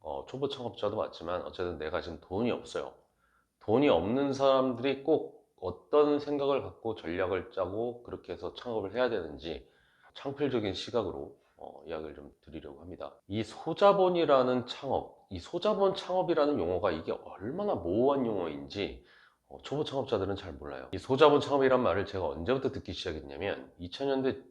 어, 초보 창업자도 맞지만 어쨌든 내가 지금 돈이 없어요. 돈이 없는 사람들이 꼭 어떤 생각을 갖고 전략을 짜고 그렇게 해서 창업을 해야 되는지 창필적인 시각으로 어, 이야기를 좀 드리려고 합니다. 이 소자본이라는 창업, 이 소자본 창업이라는 용어가 이게 얼마나 모호한 용어인지 어, 초보 창업자들은 잘 몰라요. 이 소자본 창업이란 말을 제가 언제부터 듣기 시작했냐면 2000년대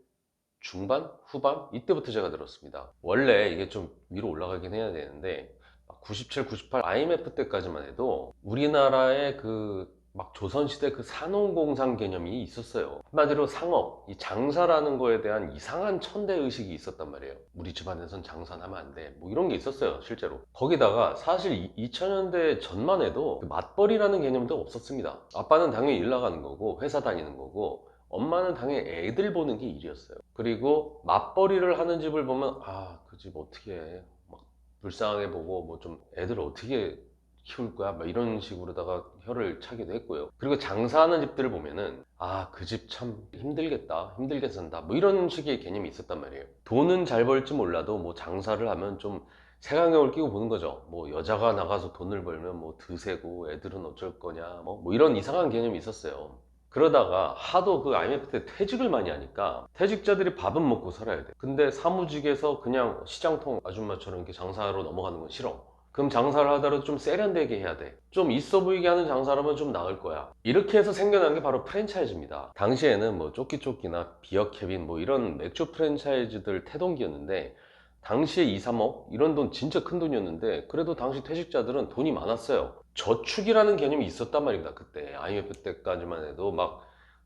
중반, 후반 이때부터 제가 들었습니다. 원래 이게 좀 위로 올라가긴 해야 되는데 97, 98 IMF 때까지만 해도 우리나라의 그 막 조선시대 그 산업공상 개념이 있었어요. 한마디로 상업, 이 장사라는 거에 대한 이상한 천대 의식이 있었단 말이에요. 우리 집안에선 장사는 하면 안 돼. 뭐 이런 게 있었어요, 실제로. 거기다가 사실 2000년대 전만 해도 그 맞벌이라는 개념도 없었습니다. 아빠는 당연히 일 나가는 거고, 회사 다니는 거고, 엄마는 당연히 애들 보는 게 일이었어요. 그리고 맞벌이를 하는 집을 보면 아 그 집 어떻게 해? 막 불쌍하게 보고 뭐 좀 애들 어떻게 키울 거야? 막 이런 식으로다가 혀를 차기도 했고요. 그리고 장사하는 집들을 보면은 아 그 집 참 힘들겠다, 힘들게 산다, 뭐 이런 식의 개념이 있었단 말이에요. 돈은 잘 벌지 몰라도 뭐 장사를 하면 좀 색안경을 끼고 보는 거죠. 뭐 여자가 나가서 돈을 벌면 뭐 드세고 애들은 어쩔 거냐, 뭐, 뭐 이런 이상한 개념이 있었어요. 그러다가 하도 그 IMF 때 퇴직을 많이 하니까 퇴직자들이 밥은 먹고 살아야 돼. 근데 사무직에서 그냥 시장통 아줌마처럼 이렇게 장사로 넘어가는 건 싫어. 그럼 장사를 하더라도 좀 세련되게 해야 돼. 좀 있어 보이게 하는 장사라면 좀 나을 거야. 이렇게 해서 생겨난 게 바로 프랜차이즈입니다. 당시에는 뭐 쪼끼쪼끼나 비어캐빈 뭐 이런 맥주 프랜차이즈들 태동기였는데 당시에 2, 3억 이런 돈 진짜 큰 돈이었는데 그래도 당시 퇴직자들은 돈이 많았어요. 저축이라는 개념이 있었단 말입니다. 그때 IMF 때까지만 해도 막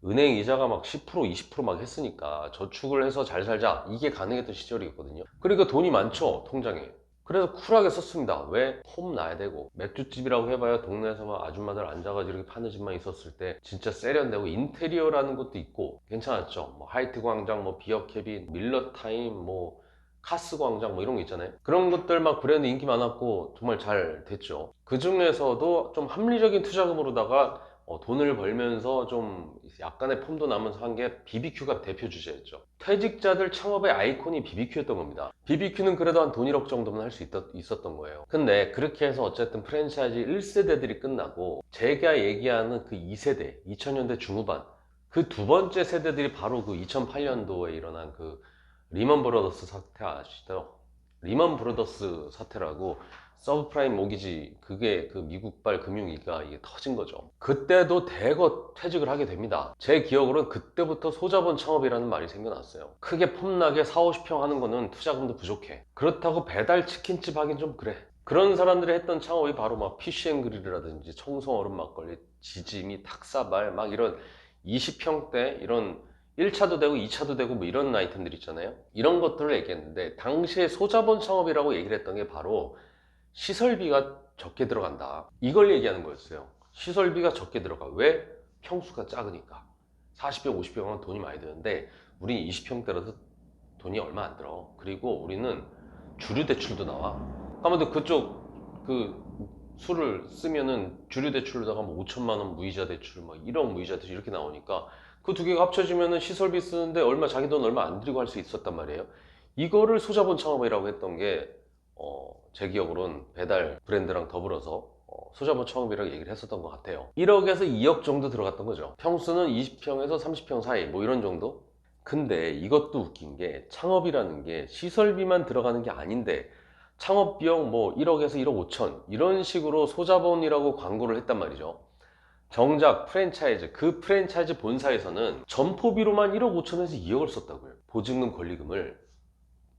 은행 이자가 막 10% 20%막 했으니까 저축을 해서 잘 살자 이게 가능했던 시절이었거든요. 그러니까 돈이 많죠 통장에. 그래서 쿨하게 썼습니다. 왜? 홈 나야 되고 맥주집이라고 해봐야 동네에서 막 아줌마들 앉아가지고 이렇게 파는 집만 있었을 때 진짜 세련되고 인테리어라는 것도 있고 괜찮았죠. 뭐 하이트 광장, 뭐 비어캐빈, 밀러 타임, 뭐 카스 광장 뭐 이런 거 있잖아요. 그런 것들만 브랜드 인기 많았고 정말 잘 됐죠. 그 중에서도 좀 합리적인 투자금으로다가 어, 돈을 벌면서 좀 약간의 폼도 나면서 한 게 BBQ가 대표 주제였죠. 퇴직자들 창업의 아이콘이 BBQ였던 겁니다. BBQ는 그래도 한 돈 1억 정도는 할 수 있었던 거예요. 근데 그렇게 해서 어쨌든 프랜차이즈 1세대들이 끝나고 제가 얘기하는 그 2세대, 2000년대 중후반 그 두 번째 세대들이 바로 그 2008년도에 일어난 그 리먼 브로더스 사태 아시죠? 리먼 브로더스 사태라고 서브프라임 모기지 그게 그 미국발 금융위기가 이게 터진 거죠. 그때도 대거 퇴직을 하게 됩니다. 제 기억으로는 그때부터 소자본 창업이라는 말이 생겨났어요. 크게 폼나게 4, 50평 하는 거는 투자금도 부족해. 그렇다고 배달 치킨집 하긴 좀 그래. 그런 사람들이 했던 창업이 바로 막 피쉬앤그릴이라든지 청송 얼음 막걸리, 지짐이 탁사발 막 이런 20평대 이런 1차도 되고 2차도 되고 뭐 이런 아이템들 있잖아요. 이런 것들을 얘기했는데 당시에 소자본 창업이라고 얘기를 했던 게 바로 시설비가 적게 들어간다. 이걸 얘기하는 거였어요. 시설비가 적게 들어가. 왜? 평수가 작으니까. 40평, 50평은 돈이 많이 드는데 우리는 20평대라도 돈이 얼마 안 들어. 그리고 우리는 주류 대출도 나와. 아무튼 그쪽 그 수를 쓰면은 주류 대출로다가 뭐 5천만 원 무이자 대출, 뭐 1억 무이자 대출 이렇게 나오니까 그 두 개가 합쳐지면은 시설비 쓰는데 얼마 자기 돈 얼마 안 들이고 할 수 있었단 말이에요. 이거를 소자본 창업이라고 했던 게 어, 제 기억으로는 배달 브랜드랑 더불어서 어, 소자본 창업이라고 얘기를 했었던 것 같아요. 1억에서 2억 정도 들어갔던 거죠. 평수는 20평에서 30평 사이 뭐 이런 정도? 근데 이것도 웃긴 게 창업이라는 게 시설비만 들어가는 게 아닌데 창업 비용 뭐 1억에서 1억 5천 이런 식으로 소자본이라고 광고를 했단 말이죠. 정작 프랜차이즈 그 프랜차이즈 본사에서는 점포비로만 1억 5천에서 2억을 썼다고요. 보증금 권리금을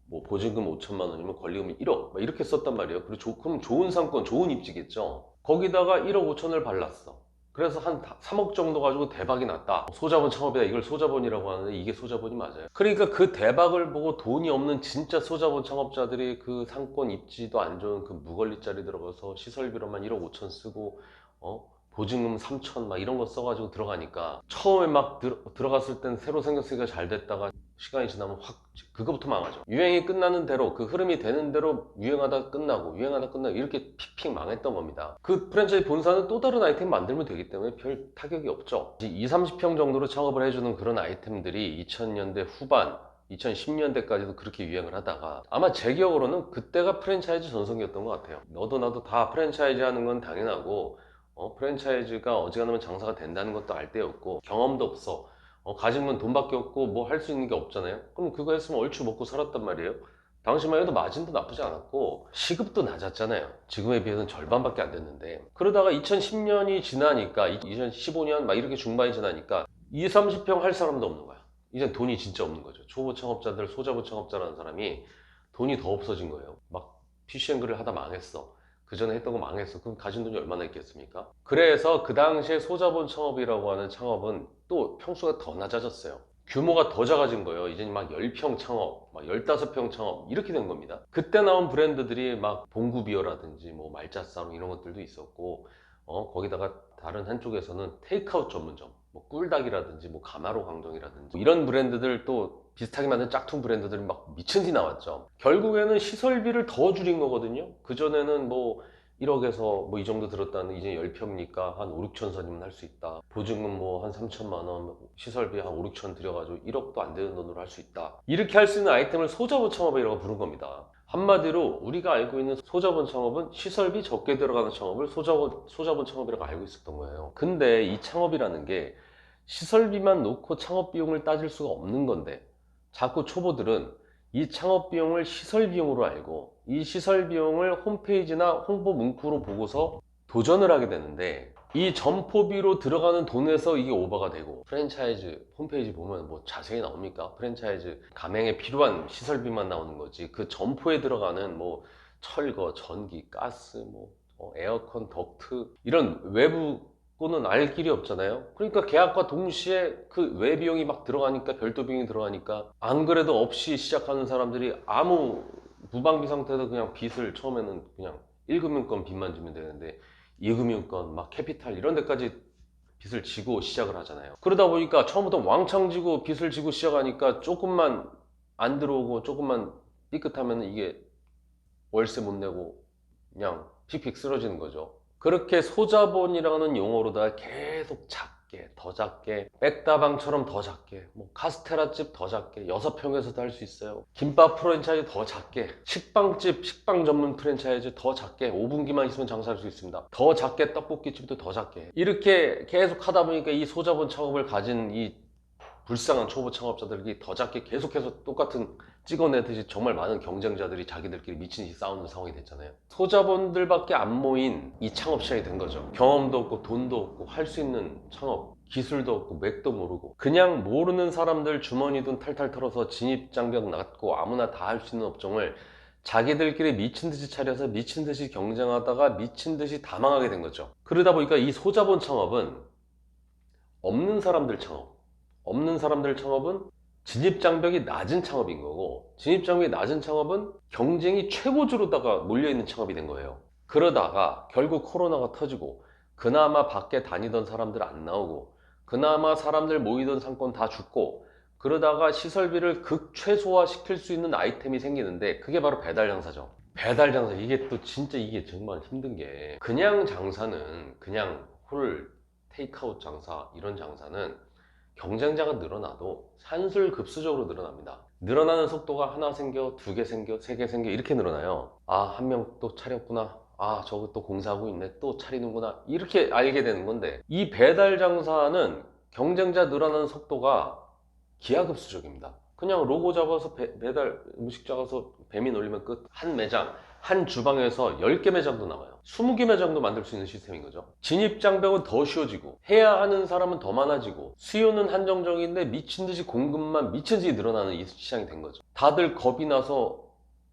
뭐 보증금 5천만 원이면 권리금이 1억 이렇게 썼단 말이에요. 그리고 조, 그럼 좋은 상권, 좋은 입지겠죠. 거기다가 1억 5천을 발랐어. 그래서 한 3억 정도 가지고 대박이 났다. 소자본 창업이다. 이걸 소자본이라고 하는데 이게 소자본이 맞아요. 그러니까 그 대박을 보고 돈이 없는 진짜 소자본 창업자들이 그 상권 입지도 안 좋은 그 무걸리짜리 들어가서 시설비로만 1억 5천 쓰고 어? 보증금 3천 막 이런 거 써가지고 들어가니까 처음에 막 들, 들어갔을 땐 새로 생겼으니까 잘 됐다가 시간이 지나면 확 그거부터 망하죠. 유행이 끝나는 대로 그 흐름이 되는 대로 유행하다 끝나고 유행하다 끝나고 이렇게 픽픽 망했던 겁니다. 그 프랜차이즈 본사는 또 다른 아이템 만들면 되기 때문에 별 타격이 없죠. 2, 30평 정도로 창업을 해주는 그런 아이템들이 2000년대 후반 2010년대까지도 그렇게 유행을 하다가 아마 제 기억으로는 그때가 프랜차이즈 전성기였던 것 같아요. 너도 나도 다 프랜차이즈 하는 건 당연하고 어, 프랜차이즈가 어지간하면 장사가 된다는 것도 알 때였고 경험도 없어. 어, 가진 건 돈밖에 없고 뭐 할 수 있는 게 없잖아요. 그럼 그거 했으면 얼추 먹고 살았단 말이에요. 당시만 해도 마진도 나쁘지 않았고 시급도 낮았잖아요. 지금에 비해서는 절반밖에 안 됐는데 그러다가 2010년이 지나니까 2015년 막 이렇게 중반이 지나니까 2, 30평 할 사람도 없는 거야. 이제 돈이 진짜 없는 거죠. 초보 창업자들, 소자보 창업자라는 사람이 돈이 더 없어진 거예요. 막 피시앤글을 하다 망했어. 그 전에 했던 거 망했어. 그럼 가진 돈이 얼마나 있겠습니까? 그래서 그 당시에 소자본 창업이라고 하는 창업은 또 평수가 더 낮아졌어요. 규모가 더 작아진 거예요. 이제 막 10평 창업, 막 15평 창업 이렇게 된 겁니다. 그때 나온 브랜드들이 막 봉구비어라든지 뭐 말자싸움 이런 것들도 있었고 어, 거기다가 다른 한쪽에서는 테이크아웃 전문점, 뭐 꿀닭이라든지 뭐 가마로 강정이라든지 이런 브랜드들 또 비슷하게 만든 짝퉁 브랜드들이 막 미친 듯이 나왔죠. 결국에는 시설비를 더 줄인 거거든요. 그전에는 뭐 1억에서 뭐 이 정도 들었다는 이제 10평이니까 한 5, 6천 선이면 할 수 있다. 보증금 뭐 한 3천만 원, 시설비 한 5, 6천 들여가지고 1억도 안 되는 돈으로 할 수 있다. 이렇게 할 수 있는 아이템을 소자본 창업이라고 부른 겁니다. 한마디로 우리가 알고 있는 소자본 창업은 시설비 적게 들어가는 창업을 소자본, 소자본 창업이라고 알고 있었던 거예요. 근데 이 창업이라는 게 시설비만 놓고 창업 비용을 따질 수가 없는 건데 자꾸 초보들은 이 창업 비용을 시설 비용으로 알고 이 시설 비용을 홈페이지나 홍보 문구로 보고서 도전을 하게 되는데 이 점포비로 들어가는 돈에서 이게 오버가 되고 프랜차이즈 홈페이지 보면 뭐 자세히 나옵니까? 프랜차이즈 가맹에 필요한 시설비만 나오는 거지 그 점포에 들어가는 뭐 철거, 전기, 가스, 뭐 어, 에어컨, 덕트 이런 외부 거는 알 길이 없잖아요. 그러니까 계약과 동시에 그 외비용이 막 들어가니까 별도 비용이 들어가니까 안 그래도 없이 시작하는 사람들이 아무 무방비 상태에서 그냥 빚을 처음에는 그냥 1금융권 빚만 지면 되는데 2금융권 막 캐피탈 이런 데까지 빚을 지고 시작을 하잖아요. 그러다 보니까 처음부터 왕창 지고 빚을 지고 시작하니까 조금만 안 들어오고 조금만 삐끗하면 이게 월세 못 내고 그냥 픽픽 쓰러지는 거죠. 그렇게 소자본이라는 용어로 다 계속 작게, 더 작게, 백다방처럼 더 작게, 뭐 카스테라집 더 작게, 여섯 평에서도 할 수 있어요. 김밥 프랜차이즈 더 작게, 식빵집, 식빵 전문 프랜차이즈 더 작게, 5분기만 있으면 장사할 수 있습니다. 더 작게, 떡볶이집도 더 작게. 이렇게 계속 하다 보니까 이 소자본 창업을 가진 이 불쌍한 초보 창업자들이 더 작게 계속해서 똑같은 찍어내듯이 정말 많은 경쟁자들이 자기들끼리 미친 듯이 싸우는 상황이 됐잖아요. 소자본들밖에 안 모인 이 창업 시장이 된 거죠. 경험도 없고 돈도 없고 할 수 있는 창업 기술도 없고 맥도 모르고 그냥 모르는 사람들 주머니 돈 탈탈 털어서 진입 장벽 낮고 아무나 다 할 수 있는 업종을 자기들끼리 미친 듯이 차려서 미친 듯이 경쟁하다가 미친 듯이 다 망하게 된 거죠. 그러다 보니까 이 소자본 창업은 없는 사람들 창업, 없는 사람들 창업은 진입 장벽이 낮은 창업인 거고 진입 장벽이 낮은 창업은 경쟁이 최고조로다가 몰려있는 창업이 된 거예요. 그러다가 결국 코로나가 터지고 그나마 밖에 다니던 사람들 안 나오고 그나마 사람들 모이던 상권 다 죽고 그러다가 시설비를 극 최소화 시킬 수 있는 아이템이 생기는데 그게 바로 배달 장사죠. 배달 장사 이게 또 진짜 이게 정말 힘든 게 그냥 장사는 그냥 홀 테이크아웃 장사 이런 장사는 경쟁자가 늘어나도 산술급수적으로 늘어납니다. 늘어나는 속도가 하나 생겨, 두 개 생겨, 세 개 생겨 이렇게 늘어나요. 아, 한 명 또 차렸구나. 아, 저거 또 공사하고 있네. 또 차리는구나. 이렇게 알게 되는 건데 이 배달 장사는 경쟁자 늘어나는 속도가 기하급수적입니다. 그냥 로고 잡아서 배, 달 음식 잡아서 배미 올리면 끝. 한 매장, 한 주방에서 10개 매장도 나와요. 20개 매장도 만들 수 있는 시스템인 거죠. 진입 장벽은 더 쉬워지고 해야 하는 사람은 더 많아지고 수요는 한정적인데 미친 듯이 공급만 미친 듯이 늘어나는 이 시장이 된 거죠. 다들 겁이 나서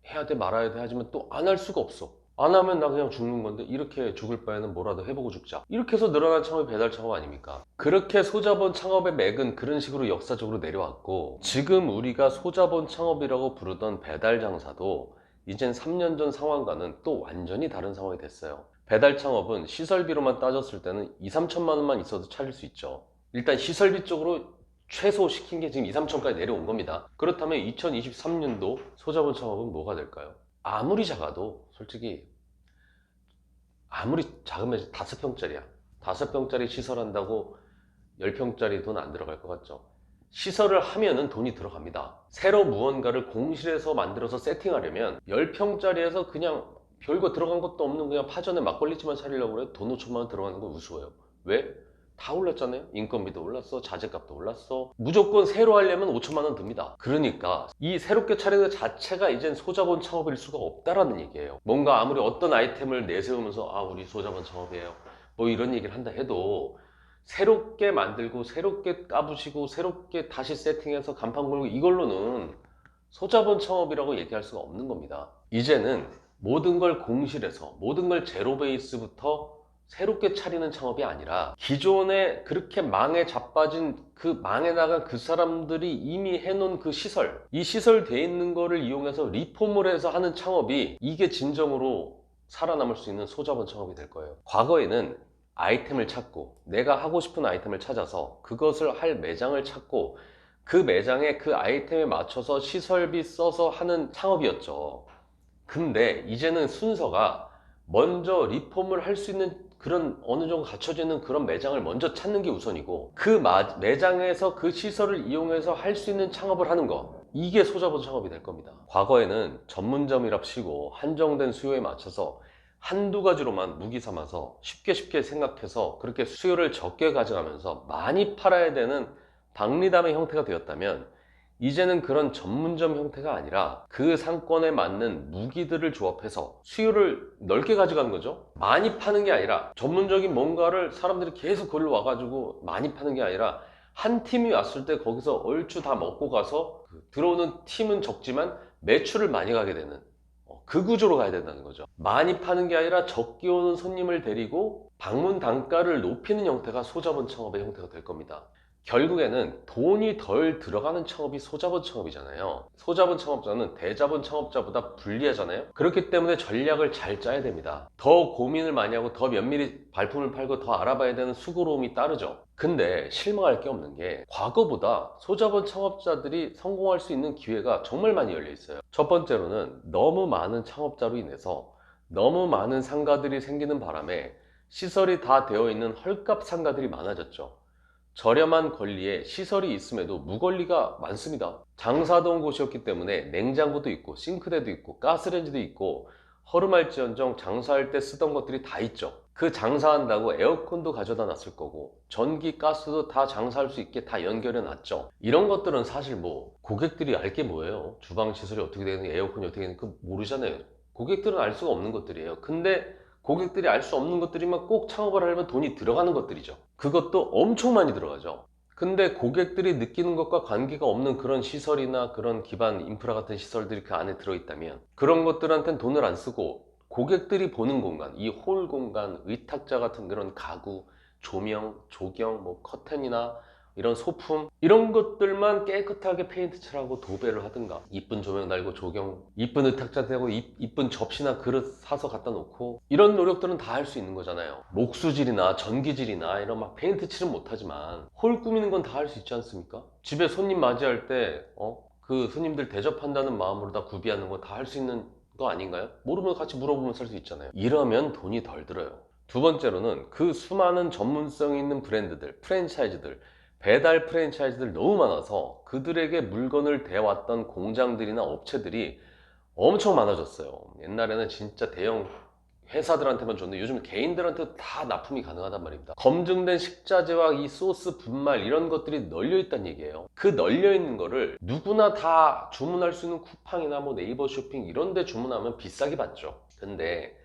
해야 돼 말아야 돼 하지만 또 안 할 수가 없어. 안 하면 나 그냥 죽는 건데 이렇게 죽을 바에는 뭐라도 해보고 죽자. 이렇게 해서 늘어난 창업이 배달 창업 아닙니까? 그렇게 소자본 창업의 맥은 그런 식으로 역사적으로 내려왔고 지금 우리가 소자본 창업이라고 부르던 배달 장사도 이젠 3년 전 상황과는 또 완전히 다른 상황이 됐어요. 배달 창업은 시설비로만 따졌을 때는 2, 3천만 원만 있어도 차릴 수 있죠. 일단 시설비 쪽으로 최소 시킨 게 지금 2, 3천까지 내려온 겁니다. 그렇다면 2023년도 소자본 창업은 뭐가 될까요? 아무리 작아도 솔직히 아무리 작으면 다섯 평짜리야. 다섯 평짜리 시설한다고 열 평짜리 돈 안 들어갈 것 같죠? 시설을 하면은 돈이 들어갑니다. 새로 무언가를 공실에서 만들어서 세팅하려면 열 평짜리에서 그냥 별거 들어간 것도 없는 그냥 파전에 막걸리집만 차리려고 그래 돈 5천만 원 들어가는 건 우스워요. 왜? 다 올랐잖아요. 인건비도 올랐어, 자재값도 올랐어. 무조건 새로 하려면 5천만 원 듭니다. 그러니까 이 새롭게 차리는 것 자체가 이젠 소자본 창업일 수가 없다라는 얘기예요. 뭔가 아무리 어떤 아이템을 내세우면서 아 우리 소자본 창업이에요. 뭐 이런 얘기를 한다 해도 새롭게 만들고 새롭게 까부시고 새롭게 다시 세팅해서 간판 걸고 이걸로는 소자본 창업이라고 얘기할 수가 없는 겁니다. 이제는 모든 걸 공실해서 모든 걸 제로 베이스부터 새롭게 차리는 창업이 아니라 기존에 그렇게 망에 자빠진 그 망에 나간 그 사람들이 이미 해놓은 그 시설 이 시설 돼 있는 거를 이용해서 리폼을 해서 하는 창업이 이게 진정으로 살아남을 수 있는 소자본 창업이 될 거예요 과거에는 아이템을 찾고 내가 하고 싶은 아이템을 찾아서 그것을 할 매장을 찾고 그 매장에 그 아이템에 맞춰서 시설비 써서 하는 창업이었죠. 근데 이제는 순서가 먼저 리폼을 할 수 있는 그런 어느 정도 갖춰져 있는 그런 매장을 먼저 찾는 게 우선이고 그 마- 매장에서 그 시설을 이용해서 할 수 있는 창업을 하는 거. 이게 소자본 창업이 될 겁니다. 과거에는 전문점이랍시고 한정된 수요에 맞춰서 한두 가지로만 무기 삼아서 쉽게 쉽게 생각해서 그렇게 수요를 적게 가져가면서 많이 팔아야 되는 박리담의 형태가 되었다면 이제는 그런 전문점 형태가 아니라 그 상권에 맞는 무기들을 조합해서 수요를 넓게 가져가는 거죠. 많이 파는 게 아니라 전문적인 뭔가를 사람들이 계속 걸로 와가지고 많이 파는 게 아니라 한 팀이 왔을 때 거기서 얼추 다 먹고 가서 그 들어오는 팀은 적지만 매출을 많이 가게 되는 어, 그 구조로 가야 된다는 거죠. 많이 파는 게 아니라 적게 오는 손님을 데리고 방문 단가를 높이는 형태가 소자본 창업의 형태가 될 겁니다. 결국에는 돈이 덜 들어가는 창업이 소자본 창업이잖아요. 소자본 창업자는 대자본 창업자보다 불리하잖아요. 그렇기 때문에 전략을 잘 짜야 됩니다. 더 고민을 많이 하고 더 면밀히 발품을 팔고 더 알아봐야 되는 수고로움이 따르죠. 근데 실망할 게 없는 게 과거보다 소자본 창업자들이 성공할 수 있는 기회가 정말 많이 열려 있어요. 첫 번째로는 너무 많은 창업자로 인해서 너무 많은 상가들이 생기는 바람에 시설이 다 되어 있는 헐값 상가들이 많아졌죠. 저렴한 권리에 시설이 있음에도 무권리가 많습니다. 장사동 곳이었기 때문에 냉장고도 있고 싱크대도 있고 가스레인지도 있고 허름할지언정 장사할 때 쓰던 것들이 다 있죠. 그 장사한다고 에어컨도 가져다 놨을 거고 전기, 가스도 다 장사할 수 있게 다 연결해 놨죠. 이런 것들은 사실 뭐 고객들이 알 게 뭐예요? 주방 시설이 어떻게 되는 에어컨이 어떻게 되는 그 모르잖아요. 고객들은 알 수가 없는 것들이에요. 근데 고객들이 알 수 없는 것들이면 꼭 창업을 하려면 돈이 들어가는 것들이죠. 그것도 엄청 많이 들어가죠. 근데 고객들이 느끼는 것과 관계가 없는 그런 시설이나 그런 기반 인프라 같은 시설들이 그 안에 들어있다면 그런 것들한테는 돈을 안 쓰고 고객들이 보는 공간, 이 홀 공간, 의탁자 같은 그런 가구, 조명, 조경, 뭐 커튼이나 이런 소품 이런 것들만 깨끗하게 페인트 칠하고 도배를 하든가 이쁜 조명 달고 조경 이쁜 의탁자 이- 이쁜 접시나 그릇 사서 갖다 놓고 이런 노력들은 다 할 수 있는 거잖아요 목수질이나 전기질이나 이런 막 페인트 칠은 못하지만 홀 꾸미는 건 다 할 수 있지 않습니까? 집에 손님 맞이할 때 어? 그 손님들 대접한다는 마음으로 다 구비하는 거 다 할 수 있는 거 아닌가요? 모르면 같이 물어보면 살 수 있잖아요 이러면 돈이 덜 들어요 두 번째로는 그 수많은 전문성 있는 브랜드들, 프랜차이즈들 배달 프랜차이즈들 너무 많아서 그들에게 물건을 대왔던 공장들이나 업체들이 엄청 많아졌어요. 옛날에는 진짜 대형 회사들한테만 줬는데 요즘 개인들한테 다 납품이 가능하단 말입니다. 검증된 식자재와 이 소스, 분말 이런 것들이 널려 있다는 얘기예요. 그 널려 있는 거를 누구나 다 주문할 수 있는 쿠팡이나 뭐 네이버 쇼핑 이런 데 주문하면 비싸게 받죠. 근데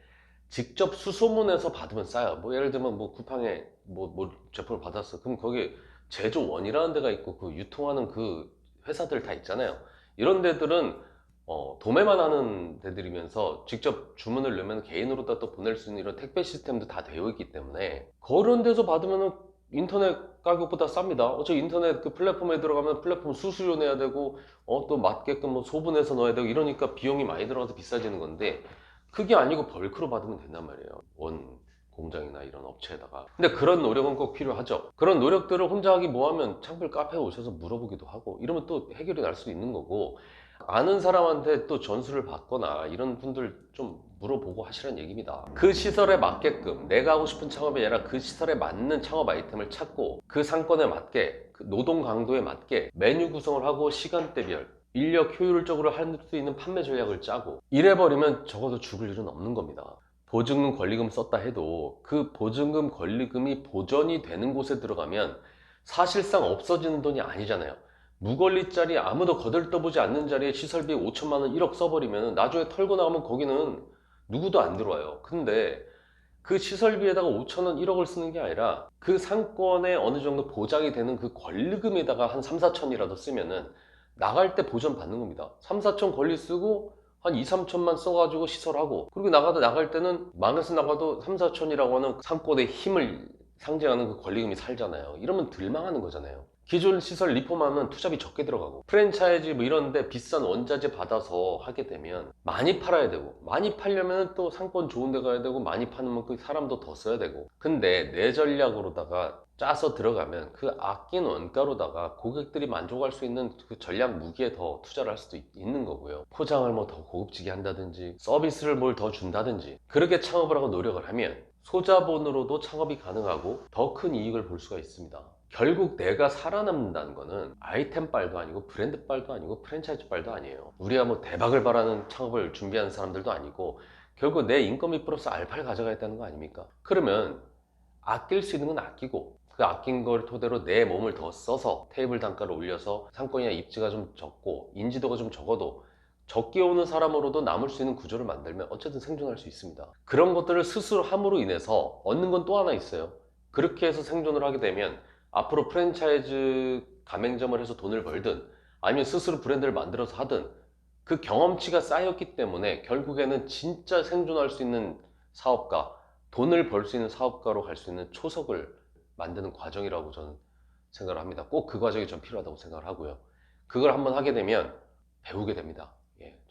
직접 수소문해서 받으면 싸요. 뭐 예를 들면 뭐 쿠팡에 뭐, 뭐 제품을 받았어. 그럼 거기 제조원이라는 데가 있고 그 유통하는 그 회사들 다 있잖아요. 이런 데들은 어, 도매만 하는 데들이면서 직접 주문을 넣으면 개인으로 다 또 보낼 수 있는 이런 택배 시스템도 다 되어 있기 때문에 그런 데서 받으면은 인터넷 가격보다 쌉니다. 어차피 인터넷 그 플랫폼에 들어가면 플랫폼 수수료 내야 되고 어, 또 맞게끔 뭐 소분해서 넣어야 되고 이러니까 비용이 많이 들어가서 비싸지는 건데 그게 아니고 벌크로 받으면 된단 말이에요. 원 공장이나 이런 업체에다가. 근데 그런 노력은 꼭 필요하죠. 그런 노력들을 혼자 하기 뭐하면 창필 카페에 오셔서 물어보기도 하고 이러면 또 해결이 날 수도 있는 거고 아는 사람한테 또 전수를 받거나 이런 분들 좀 물어보고 하시라는 얘기입니다. 그 시설에 맞게끔 내가 하고 싶은 창업이 아니라 그 시설에 맞는 창업 아이템을 찾고 그 상권에 맞게 그 노동 강도에 맞게 메뉴 구성을 하고 시간대별 인력 효율적으로 할 수 있는 판매 전략을 짜고 이래버리면 적어도 죽을 일은 없는 겁니다. 보증금 권리금 썼다 해도 그 보증금 권리금이 보전이 되는 곳에 들어가면 사실상 없어지는 돈이 아니잖아요. 무권리 짜리 아무도 거들떠보지 않는 자리에 시설비 5천만 원 1억 써버리면 나중에 털고 나오면 거기는 누구도 안 들어와요. 근데 그 시설비에다가 5천 원 1억을 쓰는 게 아니라 그 상권에 어느 정도 보장이 되는 그 권리금에다가 한 3, 4천이라도 쓰면은 나갈 때 보전 받는 겁니다. 3, 4천 권리 쓰고 한 2, 3천만 써가지고 시설하고 그리고 나가도 나갈 때는 망해서 나가도 3, 4천이라고 하는 상권의 힘을 상징하는 그 권리금이 살잖아요. 이러면 덜 망하는 거잖아요. 기존 시설 리폼하면 투자비 적게 들어가고 프랜차이즈 뭐 이런데 비싼 원자재 받아서 하게 되면 많이 팔아야 되고 많이 팔려면 또 상권 좋은 데 가야 되고 많이 파는 만큼 사람도 더 써야 되고 근데 내 전략으로다가 짜서 들어가면 그 아낀 원가로다가 고객들이 만족할 수 있는 그 전략 무기에 더 투자를 할 수도 있- 있는 거고요 포장을 뭐 더 고급지게 한다든지 서비스를 뭘 더 준다든지 그렇게 창업을 하고 노력을 하면 소자본으로도 창업이 가능하고 더 큰 이익을 볼 수가 있습니다 결국 내가 살아남는다는 거는 아이템 빨도 아니고 브랜드 빨도 아니고 프랜차이즈 빨도 아니에요. 우리가 뭐 대박을 바라는 창업을 준비하는 사람들도 아니고 결국 내 인건비 플러스 알파를 가져가겠다는 거 아닙니까? 그러면 아낄 수 있는 건 아끼고 그 아낀 걸 토대로 내 몸을 더 써서 테이블 단가를 올려서 상권이나 입지가 좀 적고 인지도가 좀 적어도 적게 오는 사람으로도 남을 수 있는 구조를 만들면 어쨌든 생존할 수 있습니다. 그런 것들을 스스로 함으로 인해서 얻는 건 또 하나 있어요. 그렇게 해서 생존을 하게 되면 앞으로 프랜차이즈 가맹점을 해서 돈을 벌든 아니면 스스로 브랜드를 만들어서 하든 그 경험치가 쌓였기 때문에 결국에는 진짜 생존할 수 있는 사업가, 돈을 벌 수 있는 사업가로 갈 수 있는 초석을 만드는 과정이라고 저는 생각을 합니다. 꼭 그 과정이 좀 필요하다고 생각을 하고요. 그걸 한번 하게 되면 배우게 됩니다.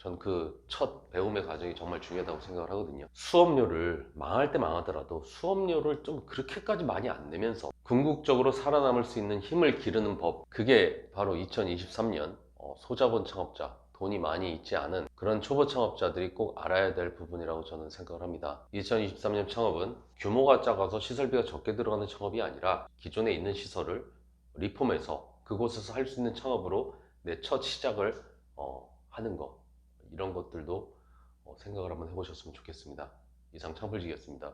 예, 전그 첫 배움의 과정이 정말 중요하다고 생각을 하거든요. 수업료를 망할 때 망하더라도 수업료를 좀 그렇게까지 많이 안 내면서 궁극적으로 살아남을 수 있는 힘을 기르는 법. 그게 바로 2023년 어, 소자본 창업자, 돈이 많이 있지 않은 그런 초보 창업자들이 꼭 알아야 될 부분이라고 저는 생각을 합니다. 2023년 창업은 규모가 작아서 시설비가 적게 들어가는 창업이 아니라 기존에 있는 시설을 리폼해서 그곳에서 할 수 있는 창업으로 내 첫 시작을 어, 하는 것 이런 것들도 어, 생각을 한번 해보셨으면 좋겠습니다. 이상 창불직이었습니다.